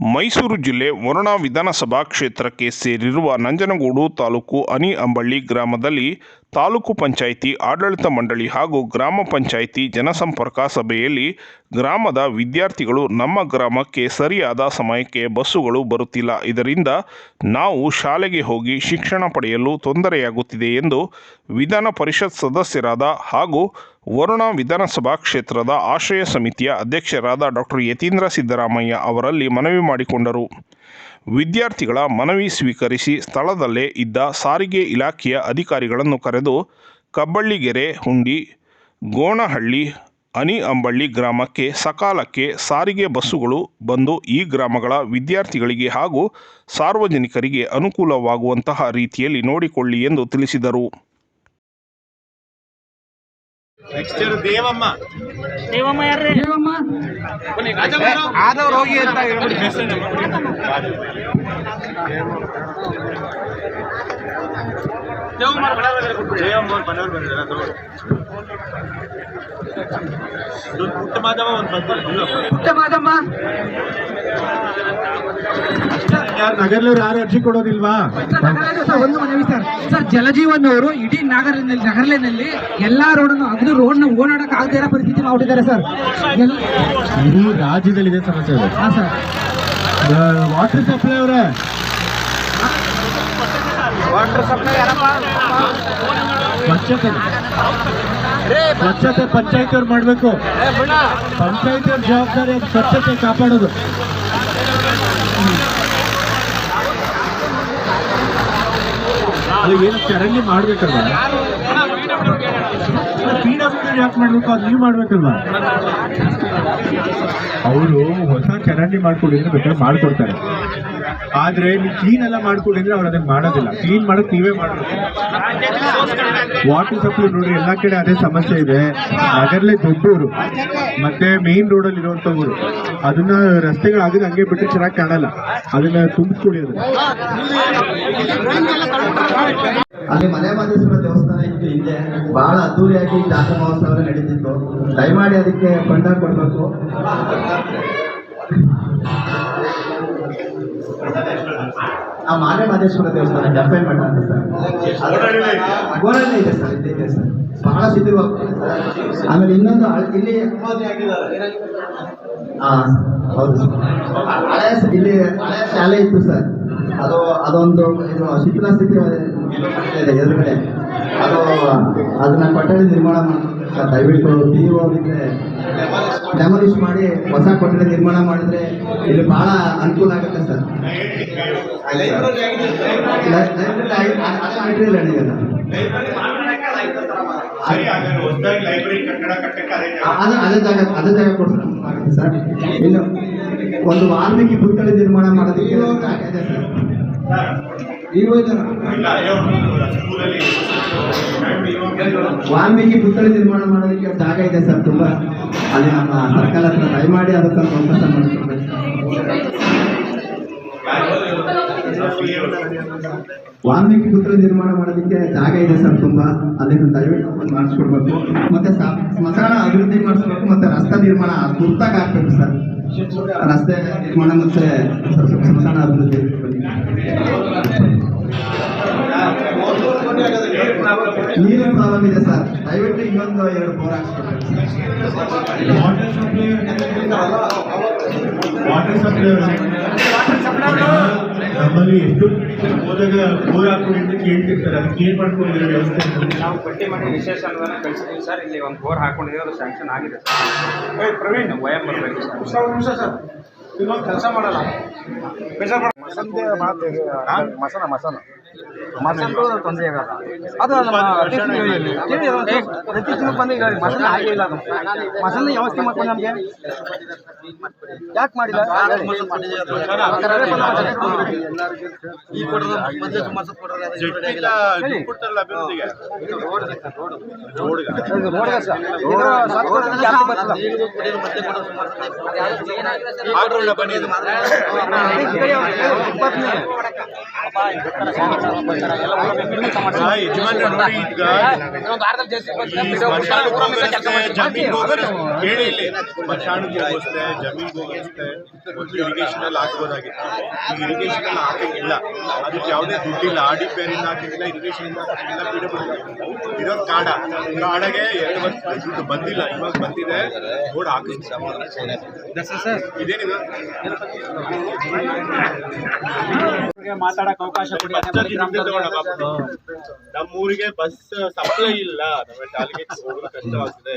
ಮೈಸೂರು ಜಿಲ್ಲೆ ವರುಣಾ ವಿಧಾನಸಭಾ ಕ್ಷೇತ್ರಕ್ಕೆ ಸೇರಿರುವ ನಂಜನಗೂಡು ತಾಲೂಕು ಅನಿ ಅಂಬಳ್ಳಿ ಗ್ರಾಮದಲ್ಲಿ ತಾಲೂಕು ಪಂಚಾಯಿತಿ ಆಡಳಿತ ಮಂಡಳಿ ಹಾಗೂ ಗ್ರಾಮ ಪಂಚಾಯಿತಿ ಜನಸಂಪರ್ಕ ಸಭೆಯಲ್ಲಿ ಗ್ರಾಮದ ವಿದ್ಯಾರ್ಥಿಗಳು ನಮ್ಮ ಗ್ರಾಮಕ್ಕೆ ಸರಿಯಾದ ಸಮಯಕ್ಕೆ ಬಸ್ಸುಗಳು ಬರುತ್ತಿಲ್ಲ. ಇದರಿಂದ ನಾವು ಶಾಲೆಗೆ ಹೋಗಿ ಶಿಕ್ಷಣ ಪಡೆಯಲು ತೊಂದರೆಯಾಗುತ್ತಿದೆ ಎಂದು ವಿಧಾನ ಪರಿಷತ್ ಸದಸ್ಯರಾದ ಹಾಗೂ ವರುಣಾ ವಿಧಾನಸಭಾ ಕ್ಷೇತ್ರದ ಆಶ್ರಯ ಸಮಿತಿಯ ಅಧ್ಯಕ್ಷರಾದ ಡಾಕ್ಟರ್ ಯತೀಂದ್ರ ಸಿದ್ದರಾಮಯ್ಯ ಅವರಲ್ಲಿ ಮನವಿ ಮಾಡಿಕೊಂಡರು. ವಿದ್ಯಾರ್ಥಿಗಳ ಮನವಿ ಸ್ವೀಕರಿಸಿ ಸ್ಥಳದಲ್ಲೇ ಇದ್ದ ಸಾರಿಗೆ ಇಲಾಖೆಯ ಅಧಿಕಾರಿಗಳನ್ನು ಕರೆದು ಕಬ್ಬಳ್ಳಿಗೆರೆ ಹುಂಡಿ, ಗೋಣಹಳ್ಳಿ, ಅನಿ ಅಂಬಳ್ಳಿ ಗ್ರಾಮಕ್ಕೆ ಸಕಾಲಕ್ಕೆ ಸಾರಿಗೆ ಬಸ್ಸುಗಳು ಬಂದು ಈ ಗ್ರಾಮಗಳ ವಿದ್ಯಾರ್ಥಿಗಳಿಗೆ ಹಾಗೂ ಸಾರ್ವಜನಿಕರಿಗೆ ಅನುಕೂಲವಾಗುವಂತಹ ರೀತಿಯಲ್ಲಿ ನೋಡಿಕೊಳ್ಳಿ ಎಂದು ತಿಳಿಸಿದರು. ದೇವಮ್ಮ. ದೇವಮ್ಮ ಯಾರ್ರಿ? ಆದವ ರೋಗಿ ಅಂತ ಹೇಳ್ಬಿಡಿ. ದೇವಮ್ಮ ದೇವಮ್ಮ ಮನೆಯವ್ರು ಬಂದಿದ್ದಾರೆ ಅದು ಪುಟ್ಟ ಮಾದಮ್ಮ ಒಂದು ಬಂದಿಲ್ಲ ಯಾರು ನಗರ್ಲವ್ರು ಯಾರು ಅರ್ಜಿ ಕೊಡೋದಿಲ್ವಾ? ಸರ್ ಒಂದು ಮನವಿ ಸರ್. ಸರ್ ಜಲಜೀವನ್ ಅವರು ಇಡೀ ನಗರದಲ್ಲಿ ನಗರಲೇನಲ್ಲಿ ಎಲ್ಲಾ ರೋಡ್ ಅಗದು ರೋಡ್ನ ಓಡಾಡಕ್ ಆಗದೇ ಇರೋ ಪರಿಸ್ಥಿತಿ ಮಾಡಿದ್ದಾರೆ ಸರ್. ಇಡೀ ರಾಜ್ಯದಲ್ಲಿ ಇದೆ. ಸಮಸ್ಯೆ ಹಾ ಸರ್. ವಾಟರ್ ಸಪ್ಲೈ ಅವರೇ. ಸ್ವಚ್ಛತೆ. ಸ್ವಚ್ಛತೆ ಪಂಚಾಯತ್ ಅವ್ರು ಮಾಡಬೇಕು ಪಂಚಾಯತ್ ಅವ್ರ ಜವಾಬ್ದಾರಿ ಸ್ವಚ್ಛತೆ ಕಾಪಾಡೋದು. ಅದು ಏನು ಚರಂಡಿ ಮಾಡ್ಬೇಕಲ್ವ? ಪಿ ಡಬ್ಲ್ಯೂ ಯಾಕೆ ಮಾಡ್ಬೇಕು? ಅದು ನೀವು ಮಾಡ್ಬೇಕಲ್ವಾ? ಅವರು ಹೊಸ ಚರಂಡಿ ಮಾಡ್ಕೊಡಿದ್ರೆ ಬೇಕಾದ್ರೆ ಮಾಡ್ಕೊಡ್ತಾರೆ. ಆದ್ರೆ ನೀವು ಕ್ಲೀನ್ ಎಲ್ಲ ಮಾಡ್ಕೊಂಡಿದ್ರೆ ಅವ್ರು ಅದನ್ನ ಮಾಡೋದಿಲ್ಲ. ಕ್ಲೀನ್ ಮಾಡಕ್ ನೀವೇ ಮಾಡಬೇಕು. ವಾಟರ್ ಸಪ್ಲೈ ನೋಡ್ರಿ, ಎಲ್ಲಾ ಕಡೆ ಅದೇ ಸಮಸ್ಯೆ ಇದೆ. ನಗರ್ಲೆ ದೊಡ್ಡ ಊರು ಮತ್ತೆ ಮೇನ್ ರೋಡ್ ಅಲ್ಲಿ ಊರು. ಅದನ್ನ ಆಗದ ಹಂಗೆ ಬಿಟ್ಟು ಚೆನ್ನಾಗಿ ಕಾಣಲ್ಲ. ಅದನ್ನ ತುಂಬಿಸ್ಕೊಡಿ ಅದನ್ನ. ಅಲ್ಲಿ ಮಲೆ ಮಹದೇಶ್ವರ ದೇವಸ್ಥಾನ ಇತ್ತು ಹಿಂದೆ. ಬಹಳ ಅದ್ದೂರಿಯಾಗಿ ಜಾತ್ರಾ ಮಹೋತ್ಸವ ನಡೀತಿತ್ತು. ದಯಮಾಡಿ ಅದಕ್ಕೆ ಫಂಡ ಕೊಡಬೇಕು. ಆ ಮಾಲೆ ಮಾದೇಶ್ವರ ದೇವಸ್ಥಾನ ಅಪಾಯಿಂಟ್ಮೆಂಟ್ ಅಂತ ಸರ್. ಇದೆ. ಸರ್ ಇದೆ ಸರ್. ಬಹಳ ಸರ್ ಆಮೇಲೆ ಇನ್ನೊಂದು ಇಲ್ಲಿ ಹಾ ಹೌದು ಸರ್. ಹಳೆ ಇಲ್ಲಿ ಹಳೆ ಶಾಲೆ ಇತ್ತು ಸರ್. ಅದು ಅದೊಂದು ಇದು ಶಿಥಿಲ ಸ್ಥಿತಿ ಇದೆ ಎದುರುಗಡೆ. ಅದು ಅದನ್ನ ಪಟ್ಟಣ ನಿರ್ಮಾಣ ಸರ್ ದಯವಿಟ್ಟು ಟಿ ಅವರಿಗೆ ಡೆಮಾಲಿಷ್ ಮಾಡಿ ಹೊಸ ಕೊಠಡಿ ನಿರ್ಮಾಣ ಮಾಡಿದ್ರೆ ಇಲ್ಲಿ ಬಹಳ ಅನುಕೂಲ ಆಗುತ್ತೆ ಸರ್. ಲೈಬ್ರರಿ ಅದೇ ಸರ್. ಇನ್ನು ಒಂದು ವಾಲ್ಮೀಕಿ ಪುತ್ಥಳಿ ನಿರ್ಮಾಣ ಮಾಡೋದಕ್ಕೆ ಜಾಗ ಇದೆ ಸರ್. ಈಗ ಇದ್ದಾರಾ? ವಾಲ್ಮೀಕಿ ಪುತ್ಥಳಿ ನಿರ್ಮಾಣ ಮಾಡೋದಕ್ಕೆ ಜಾಗ ಇದೆ ಸರ್ ತುಂಬಾ. ಅಲ್ಲಿ ನಮ್ಮ ಸರ್ಕಾರ ಹತ್ರ ದಯಮಾಡಿ ಅದಕ್ಕೊಂದು ಅವಕಾಶ ಮಾಡಿಕೊಡ್ಬೇಕು. ವಾಲ್ಮೀಕಿ ಪುತ್ರ ನಿರ್ಮಾಣ ಮಾಡೋದಕ್ಕೆ ಜಾಗ ಇದೆ ಸರ್ ತುಂಬಾ. ಅದನ್ನು ದಯವಿಟ್ಟು ಮಾಡಿಸ್ಕೊಡ್ಬೇಕು. ಮತ್ತೆ ಸ್ಮಶಾನ ಅಭಿವೃದ್ಧಿ ಮಾಡಿಸ್ಬೇಕು ಮತ್ತೆ ರಸ್ತೆ ನಿರ್ಮಾಣ ತುರ್ತಾಗಿ ಸರ್. ರಸ್ತೆ ನಿರ್ಮಾಣ ಮತ್ತೆ ಸ್ಮಶಾನ ಅಭಿವೃದ್ಧಿ. ನೀರಿನ ಪ್ರಾಬ್ಲಮ್ ಇದೆ ಸರ್. ದಯವಿಟ್ಟು ಇನ್ನೊಂದು ಎರಡು ಬೋರ್ ನಮ್ಮಲ್ಲಿ ಎಷ್ಟು ಹೋದಾಗ ಬೋರ್ ಹಾಕೊಂಡು ಅಂತ ಕೇಳ್ತಿರ್ತಾರೆ. ಅದಕ್ಕೆ ಏನ್ ಮಾಡ್ಕೊಂಡಿರೋ ವ್ಯವಸ್ಥೆ ನಾವು ಪಟ್ಟಿ ಮಾಡಿ ವಿಶೇಷ ಅನುದಾನ ಕಳಿಸಿದ್ದೀವಿ ಸರ್. ಇಲ್ಲಿ ಒಂದು ಬೋರ್ ಹಾಕೊಂಡಿದ್ದೀವಿ ಅದು ಸ್ಯಾಂಕ್ಷನ್ ಆಗಿದೆ ಸರ್. ಪ್ರವೀಣ್ ವಯಂ ಬರಬೇಕು ಸರ್. ನಿಮಿಷ ಸರ್. ಇನ್ನೊಂದು ಕೆಲಸ ಮಾಡಲ್ಲ. ಮಸನ ಮಸನ ಮಸಂದು ತೊಂದರೆ ಆಗಲ್ಲ ಅದು ನಮ್ಮ ಪ್ರತಿ ದಿನಕ್ಕೆ ಬಂದು ಈಗ ಮಸಾಲೆ ಹಾಗೆ ಇಲ್ಲ ಅದು. ಮಸಾಲೆ ವ್ಯವಸ್ಥೆ ಮಾಡ್ಕೊಂಡು ನಮಗೆ. ಯಾಕೆ ಮಾಡಿಲ್ಲ? ಹೇಳಿ. ಜಾಸ್ತಿ ಬರ್ತದೆ. ಬರ್ತಾರಪ್ಪ ಇಲ್ಲಿ ಕೆಲಸ ಮಾಡ್ತಾರೆ. ಜಮೀನ್ ಹೋಗಿಸ್ತೆ ಹೋಗಿಸ್ತೆ ಒಂದು ಇರಿಗೇಷನ್ ಅಲ್ಲಿ ಹಾಕ್ಬೋದಾಗಿತ್ತು ಈಗ ಇರಿಗೇಷನ್ ಅಲ್ಲಿ ಹಾಕಂಗಿಲ್ಲ ಅದಕ್ಕೆ ಯಾವುದೇ ದುಡ್ಡಿಲ್ಲ ಆರ್ ಡಿ ಪಿ ಇಂದ ಹಾಕಂಗಿಲ್ಲ ಇರಿಗೇಷನ್ ಹಾಕಂಗಿಲ್ಲ ಇರೋದು ಕಾಡ ಕಾಡಗೆ ಎರಡು ವರ್ಷ ದುಡ್ಡು ಬಂದಿಲ್ಲ ಇವಾಗ ಬಂದಿದೆ ರೋಡ್ ಹಾಕಿಸ್ತಾರೆ ಇದೇನಿದು ಮಾತಾಡಕ್ ಅವಕಾಶ ಕೊಡಿ ಬಸ್ ನಮ್ಮ ಊರಿಗೆ ಬಸ್ ಸಪ್ಲೈ ಇಲ್ಲ. ನಮಗೆ ಕಷ್ಟ ಹೋಗೋದು ಕಷ್ಟವಾಗ್ತದೆ.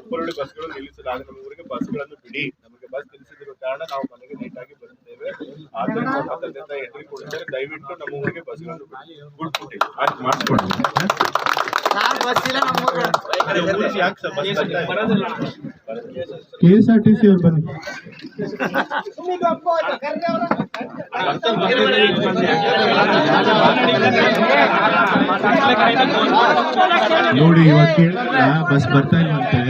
ಉಪ್ಪರಳ್ಳಿ ಬಸ್ಗಳು ನಿಲ್ಲಿಸಲಾಗ ನಮ್ಮ ಊರಿಗೆ ಬಸ್ಗಳನ್ನು ಬಿಡಿ. ನಮಗೆ ಬಸ್ ನಿಲ್ಲಿಸಿದಿರೋ ಕಾರಣ ನಾವು ಮನೆಗೆ ನೀಟಾಗಿ ಬರುತ್ತೇವೆ. ಆದ್ದರಿಂದ ಎಂಟ್ರಿ ಕೊಡ್ತಾರೆ ದಯವಿಟ್ಟು ನಮ್ಮ ಊರಿಗೆ ಬಸ್ಗಳನ್ನು ಬಿಟ್ಬಿಡಿ ಅಷ್ಟು ಮಾಡಿಸ್ಕೊಡಿ ಅದೇ ಊರಿಗೆ ಯಾಕೆ sir bus K S R T C ಅವ್ರು ಬನ್ನಿ. ನೋಡಿ ಇವತ್ತು ಬಸ್ ಬರ್ತಾ ಇಲ್ವಂತೆ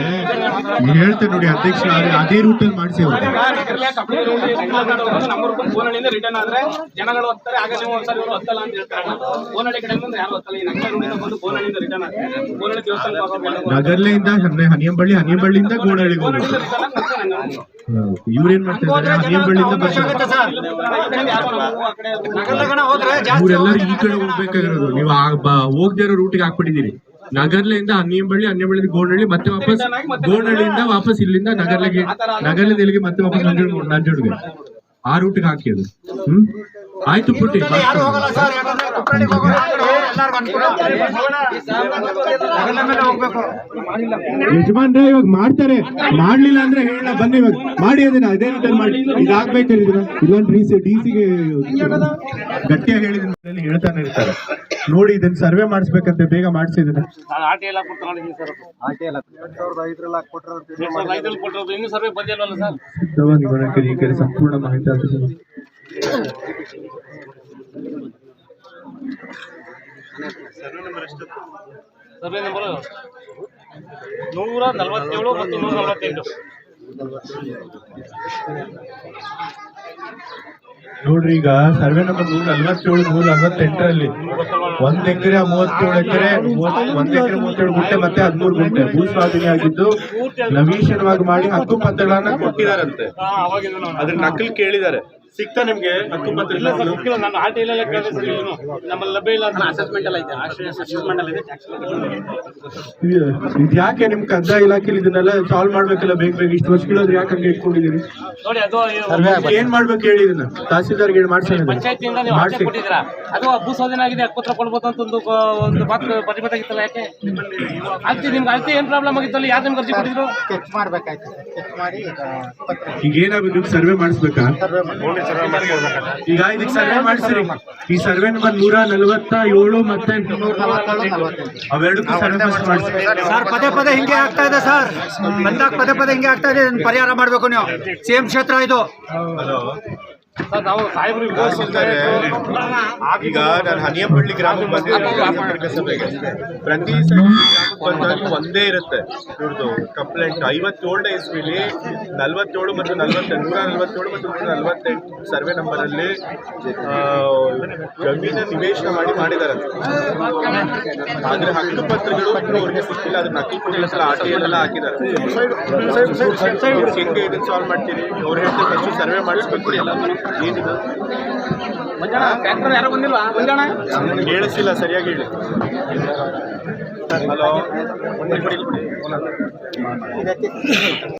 ಈಗ ಹೇಳ್ತಾರೆ ನೋಡಿ ಅಧ್ಯಕ್ಷ ಅದೇ ರೂಟಲ್ಲಿ ಮಾಡಿಸಿ ಅವ್ರು. ರಿಟರ್ನ್ ಆದ್ರೆ ಜನಗಳು ಹೋಗ್ತಾರೆ ಆಗ ನೀವು ಒಂದ್ಸರಿ ಇವರು ಹತ್ತಲ್ಲ ಅಂತ ಹೇಳ್ತಾರೆ ಬೋನಹಳ್ಳಿ ಕಡೆ ಬಂದು ಯಾರು ಹತ್ತಲ್ಲ ಈ ನಗರ ಬಂದು ರಿಟರ್ನ್ ನಗರ್ಲೆಯಿಂದ ಹನಿಯಂಬಳ್ಳಿ ಹನಿಯಂಬಳ್ಳಿಯಿಂದ ಗೋನಹಳ್ಳಿಗೆ ಹೋಗ್ಬೇಕು. ಇವ್ರೇನ್ ಮಾಡ್ತಾರೆ ಹನಿಯಂಬಳ್ಳಿಯಿಂದ ಬರ್ತಾರೆ ಇವರೆಲ್ಲರೂ ಈ ಕಡೆ ಹೋಗ್ಬೇಕಾಗಿರೋದು. ನೀವು ಹೋಗ್ದೇ ಇರೋ ರೂಟಿಗೆ ಹಾಕ್ಬಿಟ್ಟಿದ್ದೀರಿ. ನಗರ್ಲೆಯಿಂದ ಹನಿಯಂಬಳ್ಳಿ ಹನಿಯಂಬಳ್ಳಿಯಿಂದ ಗೋಡಹಳ್ಳಿ ಮತ್ತೆ ವಾಪಸ್ ಗೋಡಹಳ್ಳಿಯಿಂದ ವಾಪಸ್ ಇಲ್ಲಿಂದ ನಗರ್ಲೆಗೆ ನಗರ್ಲಿಂದ ಇಲ್ಲಿಗೆ ಮತ್ತೆ ವಾಪಸ್ ನಂಜುಡ್ ನಂಜುಡ್ಗೆ ಆ ರೂಟ್ಗೆ ಹಾಕಿ ಅದು. ಹ್ಮ್? ಆಯ್ತು ಪುಟ್ಟಿ. ಯಜಮಾನ್ರೆ ಇವಾಗ ಮಾಡ್ತಾರೆ. ಮಾಡ್ಲಿಲ್ಲ ಅಂದ್ರೆ ಹೇಳ ಬನ್ನಿ ಇವಾಗ. ಮಾಡಿ ಅದನ್ನ. ಅದೇ ರೀತಿ ಮಾಡಿ. ಆಗಬೇಕೊಂದು ರೀಸೆ ಡಿ ಸಿ ಡಿ ಸಿಗೆ ಗಟ್ಟಿಯಾಗಿ ಹೇಳಿದ್ರೆ. ಹೇಳ್ತಾನೆ ಇರ್ತಾರೆ. ನೋಡಿ ಇದನ್ನ ಸರ್ವೆ ಮಾಡಿಸ್ಬೇಕಂತೆ. ಬೇಗ ಮಾಡಿಸಿದ್ರೆ ಸಂಪೂರ್ಣ ಮಾಹಿತಿ ಆಗ್ತದೆ ಸರ್ವೆ ನಂಬರ್ ನೂರ ನಲವತ್ತೇಳು ಮತ್ತು ನೂರ ನಲವತ್ತೆಂಟು. ನೋಡ್ರಿ ಈಗ ಸರ್ವೆ ನಂಬರ್ ನೂರ ನಲ್ವತ್ತೇಳು ನೂರ ನಲ್ವತ್ತೆಂಟರಲ್ಲಿ ಒಂದ್ ಎಕರೆ ಮೂವತ್ತೇಳು ಎಕರೆ ಒಂದ್ ಎಕರೆ ಮೂವತ್ತೇಳು ಗುಂಟೆ ಮತ್ತೆ ಹದಿಮೂರು ಗುಂಟೆ. ಭೂ ಸ್ವಾಧೀನ ಆಗಿದ್ದು ನವೀಶನವಾಗಿ ಮಾಡಿ ಹಕ್ಕು ಪತ್ರಗಳನ್ನ ಕೊಟ್ಟಿದಾರಂತೆ. ಅಂತೆ ಅದ್ರ ನಕಲ್ ಕೇಳಿದ್ದಾರೆ. ಸಿಗ್ತಾ ನಿಮ್ಗೆ? ಪತ್ರ ಇಲ್ಲ ಸರ್ ಸಿಕ್ಕಿಲ್ಲ. ನಾನು ಆರ್ ಇಲ್ಲ ಕೇಳಿದೆ ಸರ್ ಏನು ನಮ್ಮಲ್ಲಿ ಲಭ್ಯ ಇಲ್ಲ ಅಂತ. ಅಸೆಸ್ಮೆಂಟ್ ಎಲ್ಲ ಇದೆ. ಅಸೆಸ್ಮೆಂಟ್ ಎಲ್ಲ ಇದೆ. ಇದು ಯಾಕೆ ನಿಮ್ ಕಂದಾಯ ಇಲಾಖೆಲಿ ಇದನ್ನೆಲ್ಲ ಸಾಲ್ವ್ ಮಾಡ್ಬೇಕಲ್ಲ ಬೇಗ ಬೇಗ? ಇಷ್ಟು ವರ್ಷಗಳು ಯಾಕೆ ಹಂಗೆ ಇಟ್ಕೊಂಡಿದೀರಿ ನೋಡಿ ಅದು ಏನ್ ಮಾಡ್ಬೇಕು ಹೇಳಿ ಇದನ್ನ? ತಹಸೀಲ್ದಾರ್ಗೆ ಹೇಳಿ ಮಾಡ್ಸಿ ಪಂಚಾಯತಿಯಿಂದ ನೀವು ಮಾಡ್ಸಿ. ಕೊಟ್ಟಿದ್ದೀರಾ? ಅದು ಭೂ ಸ್ವಾಧೀನ ಆಗಿದೆ ಪತ್ರ ಕೊಡ್ಬೋದು ಅಂತ ಒಂದು ಒಂದು ಮಾತು ಪ್ರತಿಭಟನೆ ಆಗಿತ್ತಲ್ಲ ಯಾಕೆ? ಅಳ್ತಿ ನಿಮ್ಗೆ ಅಳ್ತಿ ಏನ್ ಪ್ರಾಬ್ಲಮ್ ಆಗಿತ್ತಲ್ಲ? ಯಾರು ನಿಮ್ಗೆ ಅರ್ಜಿ ಕೊಟ್ಟಿದ್ರು? ಈಗ ಏನಾಗುತ್ತೆ ಸರ್ವೆ ಮಾಡಿಸ್ಬೇಕಾ? ಈಗ ಇದಕ್ಕೆ ಸರ್ವೆ ಮಾಡಿಸಿರಿ. ಈ ಸರ್ವೆ ನಂಬರ್ ನೂರ ನಲವತ್ತ ಏಳು ಮತ್ತೆ ಅವೆರಡಕ್ಕೂ ಸರ್ವೆ ಮಾಡಿಸಿ ಸರ್ ಪದೇ ಪದೇ ಹಿಂಗೆ ಆಗ್ತಾ ಇದೆ ಸರ್. ಬಂದಾಗ ಪದೇ ಪದೇ ಹಿಂಗೆ ಆಗ್ತಾ ಇದೆ. ಪರಿಹಾರ ಮಾಡಬೇಕು ನೀವು. ಸೇಮ್ ಕ್ಷೇತ್ರ ಇದು. ಈಗ ನಾನು ಹನಿಯಂಪಳ್ಳಿ ಗ್ರಾಮಕ್ಕೆ ಬಂದಿದ್ದೀನಿ. ಸಭೆಗೆ ಪ್ರತಿ ಬಂದಾಗ ಒಂದೇ ಇರುತ್ತೆ. ಇವ್ರದ್ದು ಕಂಪ್ಲೇಂಟ್ ಐವತ್ತೇಳನೇ ಇಸ್ವಿಲಿ ನಲ್ವತ್ತೇಳು ಮತ್ತು ನಲ್ವತ್ತೆಂಟು ನೂರ ನಲ್ವತ್ತೇಳು ಮತ್ತು ನೂರ ನಲ್ವತ್ತೆಂಟು ಸರ್ವೆ ನಂಬರಲ್ಲಿ ಜಮೀನ ನಿವೇಶನ ಮಾಡಿ ಮಾಡಿದ್ದಾರೆ ಆದ್ರೆ ಹಕ್ಕು ಪತ್ರಗಳು ಅವ್ರಿಗೆ ಸಿಕ್ಕಿಲ್ಲ. ಅದನ್ನ ನಕಲು ಕೊಟ್ಟಿಲ್ಲ ಸಲ ಆರ್ ಟಿ ಎಲ್ಲ ಹಾಕಿದ್ದಾರೆ. ಹೆಂಗೆ ಇದನ್ನ ಸಾಲ್ವ್ ಮಾಡ್ತೀರಿ? ಅವ್ರು ಹೇಳ್ತಾರೆ ಫಸ್ಟ್ ಸರ್ವೆ ಮಾಡಿಸ್ಬೇಕು ಎಲ್ಲ. ಟ್ರ್ಯಾಕ್ಟರ್ ಯಾರೋ ಬಂದಿಲ್ವಾ? ಮಂಜಾಣ ಕೇಳಿಸಿಲ್ಲ ಸರಿಯಾಗಿ ಹೇಳಿ. ಹಲೋ?